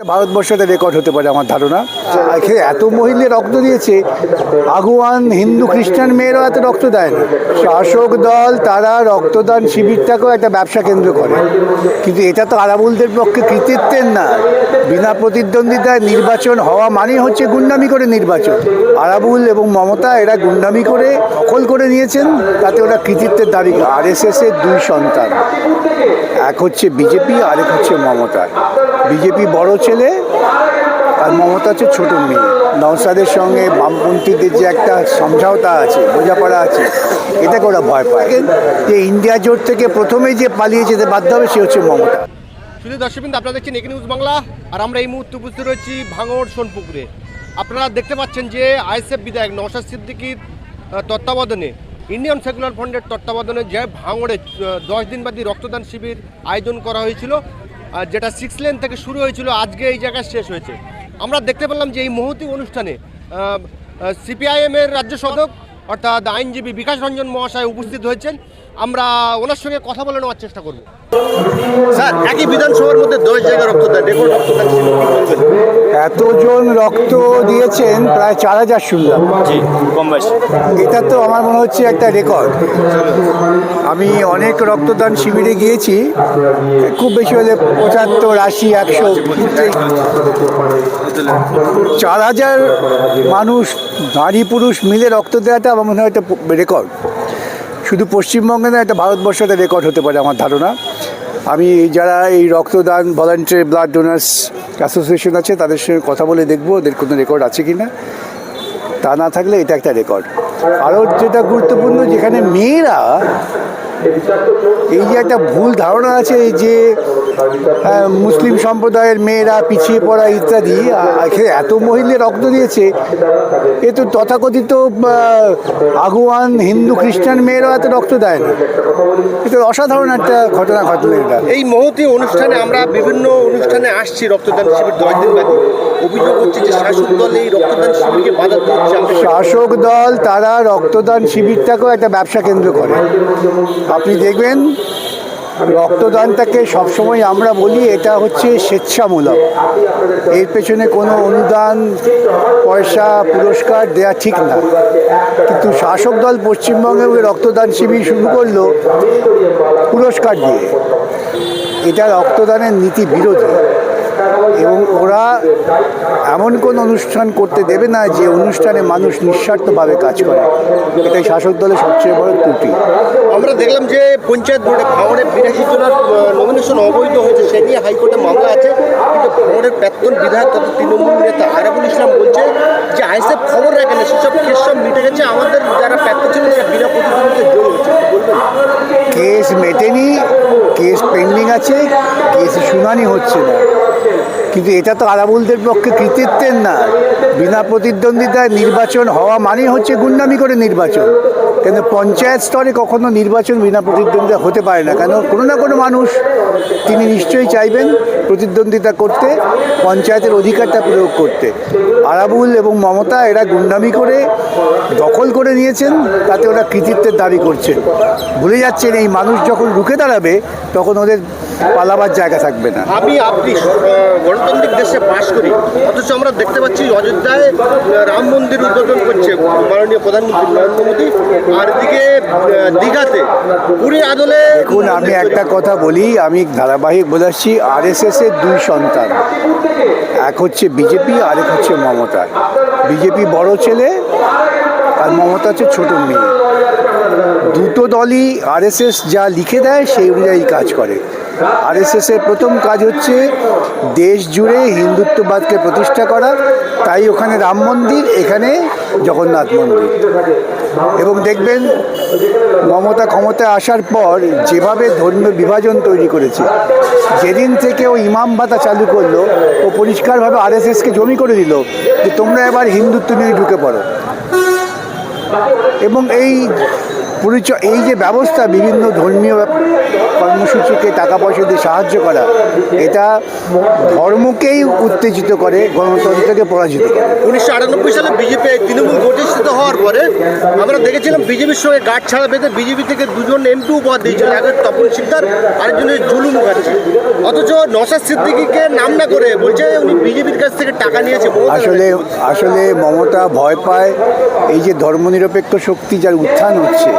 ভারতবর্ষতে record হতে পারে আমার ধারণা। এখানে এত মহিলা রক্ত দিয়েছে আগুয়ান হিন্দু খ্রিস্টান মেয়েরাও এত রক্ত দেয় না। শাসক দল, তারা রক্তদান শিবিরটাকেও একটা ব্যবসা কেন্দ্র করে। কিন্তু এটা তো আরাবুলদের পক্ষে কৃতিত্বের না। বিনা প্রতিদ্বন্দ্বিতায় নির্বাচন হওয়া মানেই হচ্ছে গুন্ডামি করে নির্বাচন। আরাবুল এবং মমতা এরা গুন্ডামি করে দখল করে নিয়েছেন, তাতে ওরা কৃতিত্বের দাবি আর এস এর দুই সন্তান, এক হচ্ছে বিজেপি আর এক হচ্ছে মমতা। বিজেপি বড় ছেলে আর মমতা হচ্ছে ছোট মেয়ে। নওসাদের সঙ্গে বামপন্থীদের যে একটা সমঝাওতা আছে বোঝাপড়া আছে এটাকে ওরা ভয় পায়। যে ইন্ডিয়া জোট থেকে প্রথমেই যে পালিয়ে যেতে বাধ্য হবে সে হচ্ছে মমতা। শুধু দর্শকবৃন্দ আপনারা দেখছেন একে নিউজ বাংলা আর আমরা এই মুহূর্তে উপস্থিত রয়েছি ভাঙড় সোনপুকুরে। আপনারা দেখতে পাচ্ছেন যে আইএসএফ বিধায়ক নওশাদ সিদ্দিকির তত্ত্বাবধানে ইন্ডিয়ান সেকুলার ফ্রন্টের তত্ত্বাবধানে যে ভাঙড়ে দশ দিনব্যাপী রক্তদান শিবির আয়োজন করা হয়েছিল। আহ, যেটা সিক্স লেন থেকে শুরু হয়েছিল আজকে এই জায়গায় শেষ হয়েছে। আমরা দেখতে পেলাম যে এই মহতি অনুষ্ঠানে সিপিআইএমের রাজ্য সদক অর্থাৎ আইনজীবী বিকাশ রঞ্জন মহাশয় উপস্থিত হয়েছেন। আমরা ওনার সঙ্গে কথা বলে নেওয়ার চেষ্টা করব। স্যার একই বিধানসভার মধ্যে দশ জায়গায় রক্তদান রেকর্ড রক্তদান এতজন রক্ত দিয়েছেন প্রায় চার হাজার শুনলাম। এটা তো আমার মনে হচ্ছে একটা রেকর্ড। আমি অনেক রক্তদান শিবিরে গিয়েছি খুব বেশি হলে পঁচাত্তর আশি একশো চার হাজার মানুষ নারী পুরুষ মিলে রক্ত দেওয়াটা আমার মনে হয় একটা রেকর্ড। শুধু পশ্চিমবঙ্গে না একটা ভারতবর্ষতে রেকর্ড হতে পারে আমার ধারণা। আমি যারা এই রক্তদান ভলান্টিয়ার ব্লাড ডোনার্স অ্যাসোসিয়েশন আছে, তাদের সঙ্গে কথা বলে দেখব, ওদের কোনো রেকর্ড আছে কি না তা না থাকলে এটা একটা রেকর্ড আরও যেটা গুরুত্বপূর্ণ, যেখানে মেয়েরা, এই যে একটা ভুল ধারণা আছে যে মুসলিম সম্প্রদায়ের মেয়েরা পিছিয়ে পড়া ইত্যাদি এত মহিলা রক্ত দিয়েছে। এ তো তথাকথিত আগুয়ান হিন্দু খ্রিস্টান মেয়েরাও এত রক্ত দেয় না। এটা অসাধারণ একটা ঘটনা ঘটলো এটা। এই মহতি অনুষ্ঠানে আমরা বিভিন্ন অনুষ্ঠানে আসছি রক্তদান শিবির দশ দিন ব্যাপী অভিযোগ হচ্ছে যে শাসক দল এই রক্তদান শিবিরকে বাধা দিচ্ছে। শাসক দল তারা রক্তদান শিবিরটাকেও একটা ব্যবসা কেন্দ্র করে। আপনি দেখবেন রক্তদানটাকে সবসময় আমরা বলি, এটা হচ্ছে স্বেচ্ছামূলক। এর পেছনে কোনো অনুদান, পয়সা, পুরস্কার দেয়া ঠিক না। কিন্তু শাসক দল পশ্চিমবঙ্গে রক্তদান শিবির শুরু করল পুরস্কার দিয়ে। এটা রক্তদানের নীতি বিরোধী। এবং ওরা এমন কোন অনুষ্ঠান করতে দেবে না যে অনুষ্ঠানে মানুষ নিঃস্বার্থভাবে কাজ করে। এটাই শাসক দলের সবচেয়ে বড় ত্রুটি। আমরা দেখলাম যে পঞ্চায়েত বোর্ডে ভাঙড়ে বিরাশি জনের নমিনেশন অবৈধ হয়েছে সে নিয়ে হাইকোর্টে মামলা আছে। কিন্তু ভাঙড়ের প্রাক্তন বিধায়ক তথা তৃণমূল নেতা আরাবুল ইসলাম বলছে যে আইসেফ খবর রাখে না সেসব কেস সব মিটে গেছে। আমাদের যারা প্রাক্তন ছিল তারা বিনা প্রতিদ্বন্দ্বিতায় জয়ী হচ্ছে বলবেন? কেস মেটেনি কেস পেন্ডিং আছে কেস শুনানি হচ্ছে না। কিন্তু এটা তো আরাবুলদের পক্ষে কৃতিত্বের না। বিনা প্রতিদ্বন্দ্বিতায় নির্বাচন হওয়া মানেই হচ্ছে গুন্ডামি করে নির্বাচন। কেন পঞ্চায়েত স্তরে কখনো নির্বাচন বিনা প্রতিদ্বন্দ্বিতা হতে পারে না। কেন কোনো না কোনো মানুষ, তিনি নিশ্চয়ই চাইবেন প্রতিদ্বন্দ্বিতা করতে, পঞ্চায়েতের অধিকারটা প্রয়োগ করতে। আরাবুল এবং মমতা এরা গুন্ডামি করে দখল করে নিয়েছেন, তাতে ওরা কৃতিত্বের দাবি করছেন। ভুলে যাচ্ছেন এই মানুষ যখন রুখে দাঁড়াবে, তখন ওদের পালাবার জায়গা থাকবে না। আমি আপনি গণতান্ত্রিক দেশে বাস করি অথচ আমরা দেখতে পাচ্ছি অযোধ্যায় রাম মন্দির উদ্বোধন করছে মাননীয় প্রধানমন্ত্রী নরেন্দ্র মোদী আর এদিকে দীঘাতে পুরী আদলে দেখুন আমি একটা কথা বলি আমি ধারাবাহিক বোঝাচ্ছি আর এস এর দুই সন্তান এক হচ্ছে বিজেপি আর এক হচ্ছে মমতা। বিজেপি বড় ছেলে আর মমতা হচ্ছে ছোট মেয়ে। দুটো দলই আরএসএস যা লিখে দেয় সেই অনুযায়ী কাজ করে। আরএসএস এর প্রথম কাজ হচ্ছে দেশ জুড়ে হিন্দুত্ববাদকে প্রতিষ্ঠা করা। তাই ওখানে রাম মন্দির, এখানে জগন্নাথ মন্দির। এবং দেখবেন, মমতা ক্ষমতায় আসার পর যেভাবে ধর্মীয় বিভাজন তৈরি করেছে, যেদিন থেকে ও ইমাম ভাতা চালু করল, ও পরিষ্কারভাবে আর আরএসএসকে জমি করে দিল যে তোমরা এবার হিন্দুত্ব নিয়ে ঢুকে পড়ো। এবং এই পরিচয় এই যে ব্যবস্থা বিভিন্ন ধর্মীয় কর্মসূচিকে টাকা পয়সা দিয়ে সাহায্য করা এটা ধর্মকেই উত্তেজিত করে গণতন্ত্রকে পরাজিত করে। উনিশশো আটানব্বই সালে বিজেপি তৃণমূল প্রতিষ্ঠিত হওয়ার পরে আমরা দেখেছিলাম বিজেপির সঙ্গে গাঁট ছাড়া বেঁধে বিজেপি থেকে দুজন এমপি উপহার দিয়েছিল একজন তপন শিকদার আরেকজনের জুলু মুখার্জি। অথচ নসাদ সিদ্দিকিকে নাম না করে বলছে উনি বিজেপির কাছ থেকে টাকা নিয়েছে আসলে আসলে মমতা ভয় পায় এই যে ধর্মনিরপেক্ষ শক্তি যার উত্থান হচ্ছে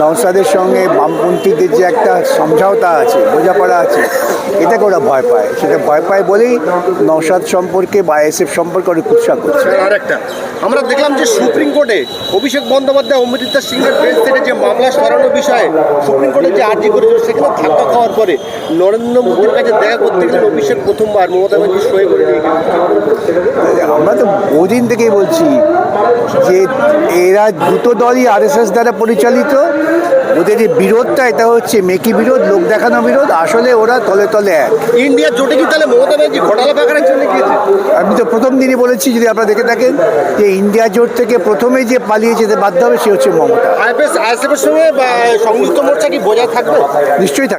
নওসাদের সঙ্গে বামপন্থীদের যে একটা সমঝাওতা আছে বোঝাপড়া আছে এটাকে ওরা ভয় পায়। সেটা ভয় পায় বলেই নওসাদ সম্পর্কে বা এসএফ সম্পর্কে ওরা কুৎসা করছে। আর একটা আমরা দেখলাম যে সুপ্রিম কোর্টে অভিষেক বন্দ্যোপাধ্যায় অমৃতা সিংহের বেঞ্চ থেকে যে মামলা সরানোর বিষয়ে সুপ্রিম কোর্টে যে আর্জি করেছিল সেখানে ধাক্কা খাওয়ার পরে নরেন্দ্র মোদীর কাছে দেখা করতে গেলেন অভিষেক প্রথমবার মমতা ব্যানার্জি সই করে আমরা তো বহুদিন থেকেই বলছি যে এরা দুটো দলই আরএসএস দ্বারা পরিচালিত ওদের যে বিরোধটা এটা হচ্ছে মেকি বিরোধ লোক দেখানো বিরোধ আসলে ওরা তলে তলে এক। ইন্ডিয়ার জোটে কি তাহলে মমতা ব্যানার্জি ঘোটালা পাকারের জন্য গিয়েছে? আমি তো প্রথম দিনই বলেছি যদি আপনারা দেখে থাকেন যে ইন্ডিয়া জোট থেকে প্রথমে যে পালিয়ে যেতে বাধ্য হবে সে হচ্ছে মমতা। আইএফএস আইএসএফের সঙ্গে বা সংযুক্ত মোর্চা কি বজায় থাকবে? নিশ্চয়ই থাকবে।